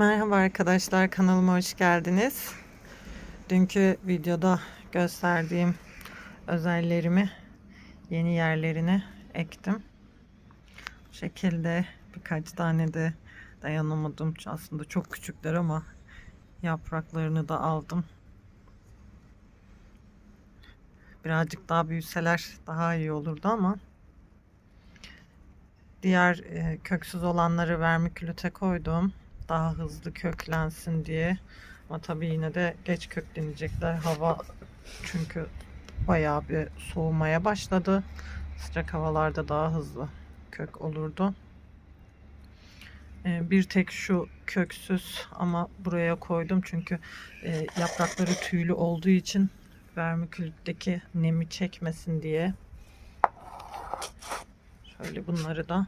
Merhaba arkadaşlar kanalıma hoş geldiniz. Dünkü videoda gösterdiğim özellerimi yeni yerlerine ektim. Bu şekilde birkaç tane de dayanamadım. Aslında çok küçükler ama yapraklarını da aldım. Birazcık daha büyüseler daha iyi olurdu ama diğer e, köksüz olanları vermikülüte koydum daha hızlı köklensin diye. Ama tabii yine de geç köklenecekler. Hava çünkü bayağı bir soğumaya başladı. Sıcak havalarda daha hızlı kök olurdu. Ee, Bir tek şu köksüz ama buraya koydum çünkü e, yaprakları tüylü olduğu için vermikülütteki nemi çekmesin diye. Şöyle bunları da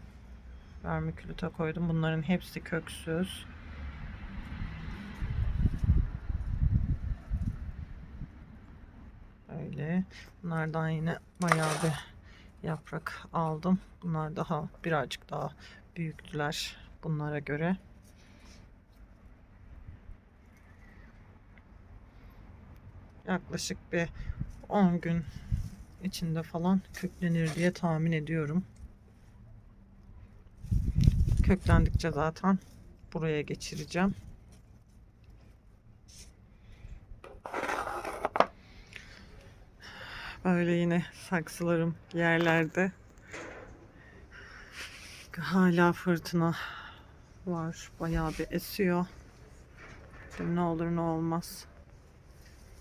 vermikülüte koydum. Bunların hepsi köksüz. Böyle. Bunlardan yine bayağı bir yaprak aldım. Bunlar daha birazcık daha büyüktüler bunlara göre. Yaklaşık bir 10 gün içinde falan köklenir diye tahmin ediyorum. Köklendikçe zaten buraya geçireceğim. Böyle yine saksılarım yerlerde. Hala fırtına var. Bayağı bir esiyor. Şimdi ne olur ne olmaz.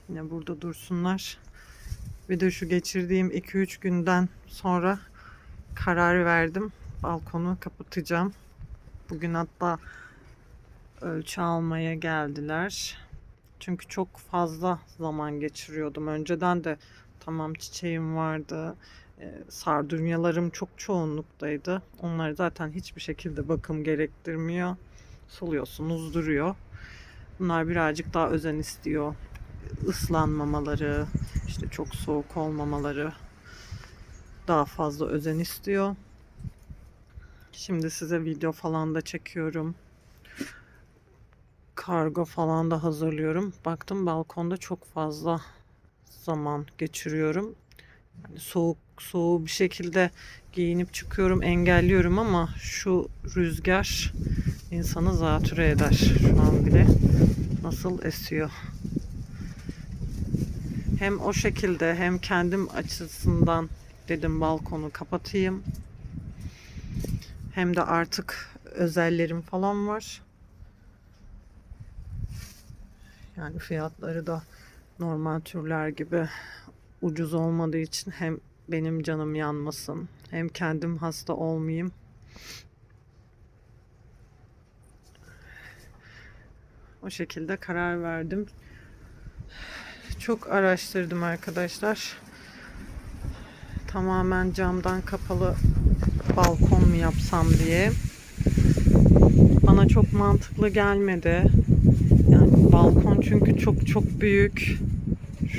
Yine burada dursunlar. Bir de şu geçirdiğim 2-3 günden sonra karar verdim. Balkonu kapatacağım. Bugün hatta ölçü almaya geldiler. Çünkü çok fazla zaman geçiriyordum. Önceden de tamam çiçeğim vardı. E, sardunyalarım çok çoğunluktaydı. Onlar zaten hiçbir şekilde bakım gerektirmiyor. Suluyorsunuz duruyor. Bunlar birazcık daha özen istiyor. Islanmamaları, işte çok soğuk olmamaları daha fazla özen istiyor. Şimdi size video falan da çekiyorum. Kargo falan da hazırlıyorum. Baktım balkonda çok fazla zaman geçiriyorum. Yani soğuk soğuğu bir şekilde giyinip çıkıyorum, engelliyorum ama şu rüzgar insanı zatüre eder. Şu an bile nasıl esiyor. Hem o şekilde hem kendim açısından dedim balkonu kapatayım. Hem de artık özellerim falan var. Yani fiyatları da normal türler gibi ucuz olmadığı için hem benim canım yanmasın hem kendim hasta olmayayım. O şekilde karar verdim. Çok araştırdım arkadaşlar. Tamamen camdan kapalı balkon mu yapsam diye. Bana çok mantıklı gelmedi. Yani balkon çünkü çok çok büyük.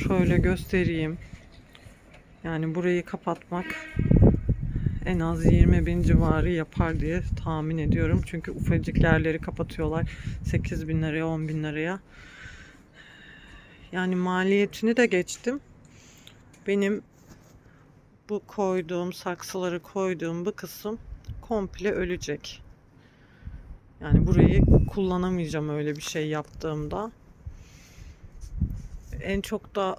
Şöyle göstereyim. Yani burayı kapatmak en az 20 bin civarı yapar diye tahmin ediyorum. Çünkü ufacık yerleri kapatıyorlar 8 bin liraya 10 bin liraya. Yani maliyetini de geçtim. Benim bu koyduğum saksıları koyduğum bu kısım komple ölecek. Yani burayı kullanamayacağım öyle bir şey yaptığımda. En çok da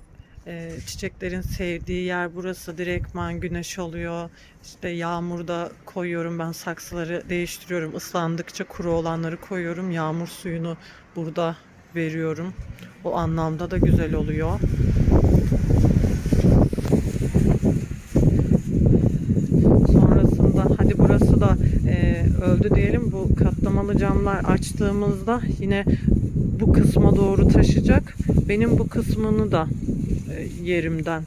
e, çiçeklerin sevdiği yer burası. Direktman güneş alıyor. İşte yağmurda koyuyorum ben saksıları değiştiriyorum. Islandıkça kuru olanları koyuyorum. Yağmur suyunu burada veriyorum. O anlamda da güzel oluyor. Sonrasında hadi burası da e, öldü diyelim. Bu katlamalı camlar açtığımızda yine bu kısma doğru taşıyacak. Benim bu kısmını da e, yerimden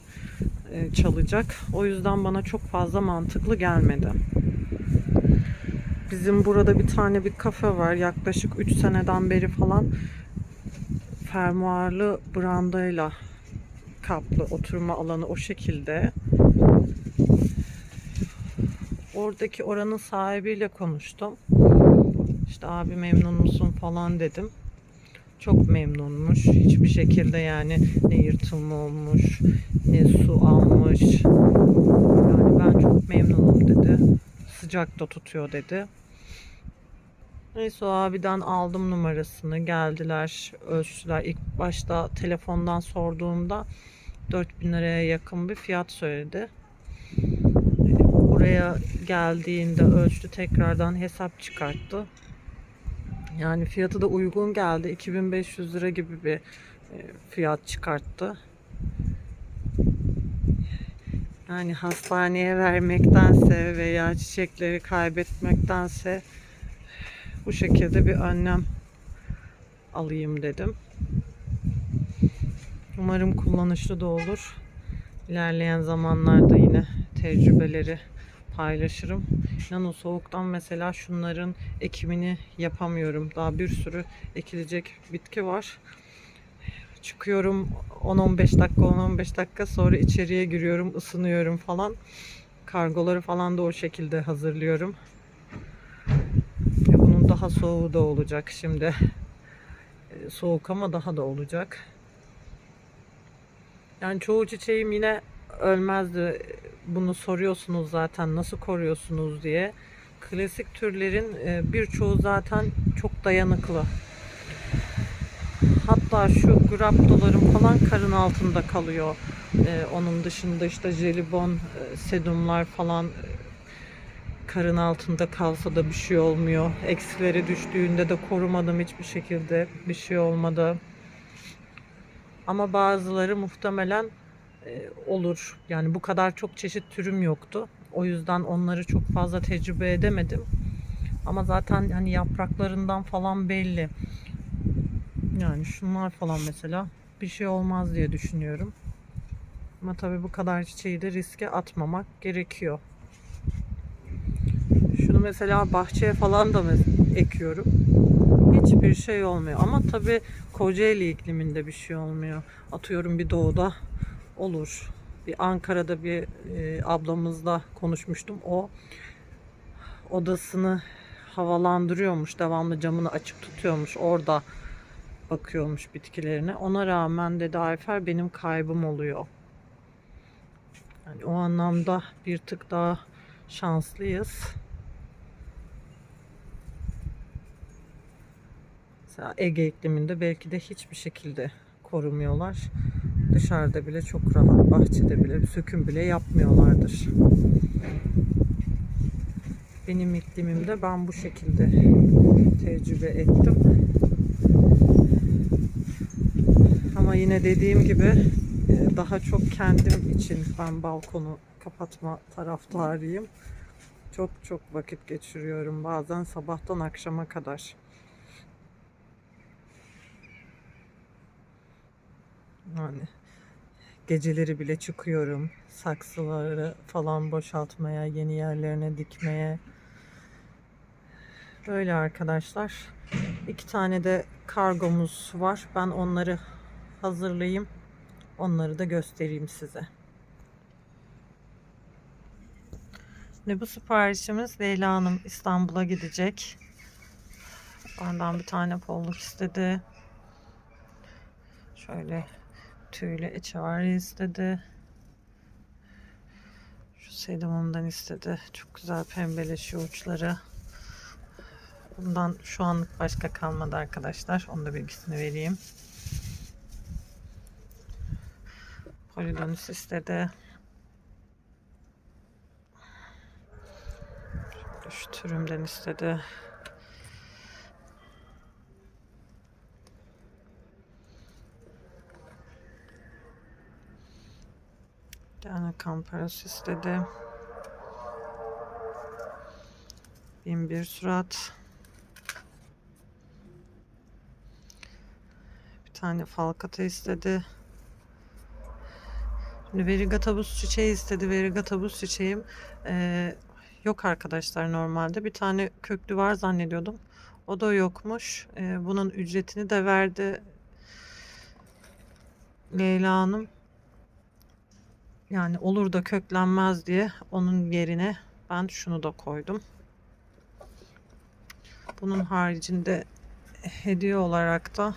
e, çalacak. O yüzden bana çok fazla mantıklı gelmedi. Bizim burada bir tane bir kafe var. Yaklaşık 3 seneden beri falan fermuarlı brandayla kaplı oturma alanı o şekilde. Oradaki oranın sahibiyle konuştum. İşte abi memnun musun falan dedim. Çok memnunmuş. Hiçbir şekilde yani ne yırtılma olmuş, ne su almış. Yani ben çok memnunum dedi. Sıcak da tutuyor dedi. Neyse o abiden aldım numarasını. Geldiler, ölçtüler. İlk başta telefondan sorduğumda 4000 liraya yakın bir fiyat söyledi. Buraya geldiğinde ölçtü tekrardan hesap çıkarttı. Yani fiyatı da uygun geldi. 2500 lira gibi bir e, fiyat çıkarttı. Yani hastaneye vermektense veya çiçekleri kaybetmektense bu şekilde bir önlem alayım dedim. Umarım kullanışlı da olur. İlerleyen zamanlarda yine tecrübeleri paylaşırım. İnanın soğuktan mesela şunların ekimini yapamıyorum. Daha bir sürü ekilecek bitki var. Çıkıyorum 10-15 dakika 10-15 dakika sonra içeriye giriyorum ısınıyorum falan. Kargoları falan da o şekilde hazırlıyorum. E, Bunun daha soğuğu da olacak şimdi. E, Soğuk ama daha da olacak. Yani çoğu çiçeğim yine ölmezdi. Bunu soruyorsunuz zaten nasıl koruyorsunuz diye. Klasik türlerin e, birçoğu zaten çok dayanıklı. Hatta şu graptolarım falan karın altında kalıyor. E, onun dışında işte jelibon, e, sedumlar falan karın altında kalsa da bir şey olmuyor. Eksileri düştüğünde de korumadım hiçbir şekilde. Bir şey olmadı. Ama bazıları muhtemelen olur. Yani bu kadar çok çeşit türüm yoktu. O yüzden onları çok fazla tecrübe edemedim. Ama zaten hani yapraklarından falan belli. Yani şunlar falan mesela bir şey olmaz diye düşünüyorum. Ama tabii bu kadar çiçeği de riske atmamak gerekiyor. Şunu mesela bahçeye falan da ekiyorum. Hiçbir şey olmuyor. Ama tabii Kocaeli ikliminde bir şey olmuyor. Atıyorum bir doğuda olur. Bir Ankara'da bir e, ablamızla konuşmuştum. O odasını havalandırıyormuş. Devamlı camını açık tutuyormuş. Orada bakıyormuş bitkilerine. Ona rağmen dedi Ayfer benim kaybım oluyor. Yani o anlamda bir tık daha şanslıyız. Mesela Ege ikliminde belki de hiçbir şekilde korumuyorlar. Dışarıda bile çok rahat, bahçede bile söküm bile yapmıyorlardır. Benim iklimimde ben bu şekilde tecrübe ettim. Ama yine dediğim gibi e, daha çok kendim için ben balkonu kapatma taraftarıyım. Çok çok vakit geçiriyorum bazen sabahtan akşama kadar. Yani geceleri bile çıkıyorum. Saksıları falan boşaltmaya, yeni yerlerine dikmeye. Böyle arkadaşlar. İki tane de kargomuz var. Ben onları hazırlayayım. Onları da göstereyim size. Ne bu siparişimiz Leyla Hanım İstanbul'a gidecek. Benden bir tane polluk istedi. Şöyle tüylü eçevari istedi. Şu sedumumdan istedi. Çok güzel pembeleşiyor uçları. Bundan şu anlık başka kalmadı arkadaşlar. Onun da bilgisini vereyim. Polidonus istedi. Şu türümden istedi. Tane kamparos istedi. Bin bir surat. Bir tane falkata istedi. Şimdi verigatabus çiçeği istedi. Verigatabus çiçeğim eee, yok arkadaşlar normalde. Bir tane köklü var zannediyordum. O da yokmuş. Eee, bunun ücretini de verdi Leyla Hanım. Yani olur da köklenmez diye onun yerine ben şunu da koydum. Bunun haricinde hediye olarak da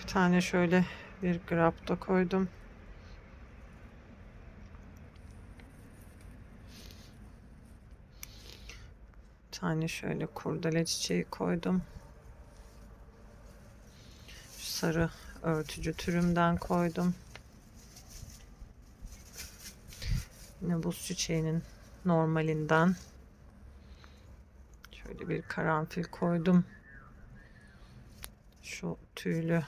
bir tane şöyle bir grapta koydum. Bir tane şöyle kurdele çiçeği koydum. Şu sarı örtücü türümden koydum. Yine buz çiçeğinin normalinden şöyle bir karanfil koydum. Şu tüylü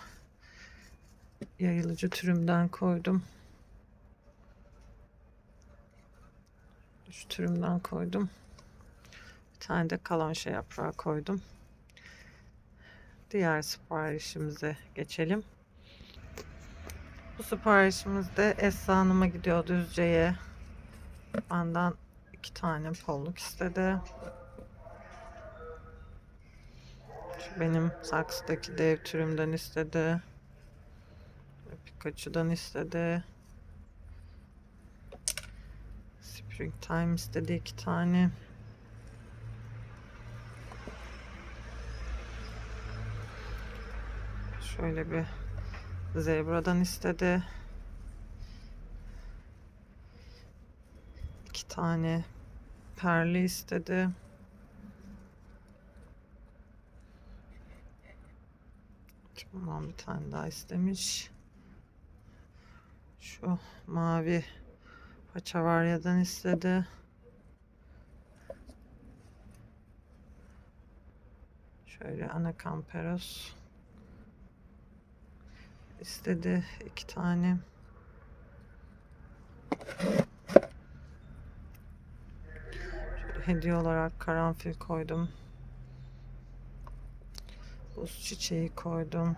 yayılıcı türümden koydum. Şu türümden koydum. Bir tane de kalonşa yaprağı koydum. Diğer siparişimize geçelim. Bu siparişimiz de Esra Hanım'a gidiyor Düzce'ye. Benden iki tane polluk istedi. Şu benim saksıdaki dev türümden istedi. Pikachu'dan istedi. Springtime istedi iki tane. Şöyle bir zebradan istedi. Tane perli istedi. Bundan bir tane daha istemiş. Şu mavi paçavaryadan istedi. Şöyle anakamperos istedi iki tane. Şöyle hediye olarak karanfil koydum. Buz çiçeği koydum.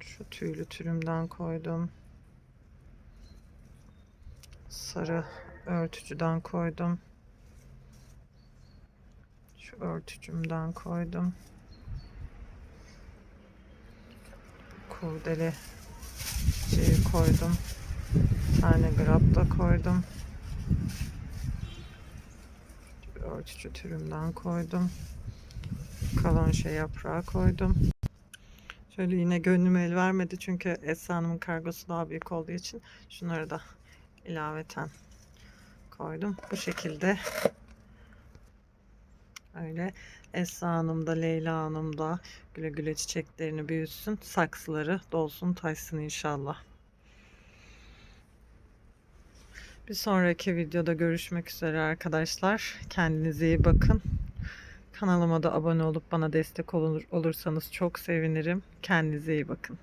Şu tüylü türümden koydum. Sarı örtücüden koydum. Şu örtücümden koydum. Kurdele şeyi koydum. Bir tane grab da koydum. Bir örtücü türümden koydum. Kalonşa yaprağı koydum. Şöyle yine gönlüm el vermedi çünkü Esra Hanım'ın kargosu daha büyük olduğu için şunları da ilaveten koydum. Bu şekilde öyle Esra Hanım da Leyla Hanım da güle güle çiçeklerini büyütsün. Saksıları dolsun taşsın inşallah. Bir sonraki videoda görüşmek üzere arkadaşlar. Kendinize iyi bakın. Kanalıma da abone olup bana destek olur, olursanız çok sevinirim. Kendinize iyi bakın.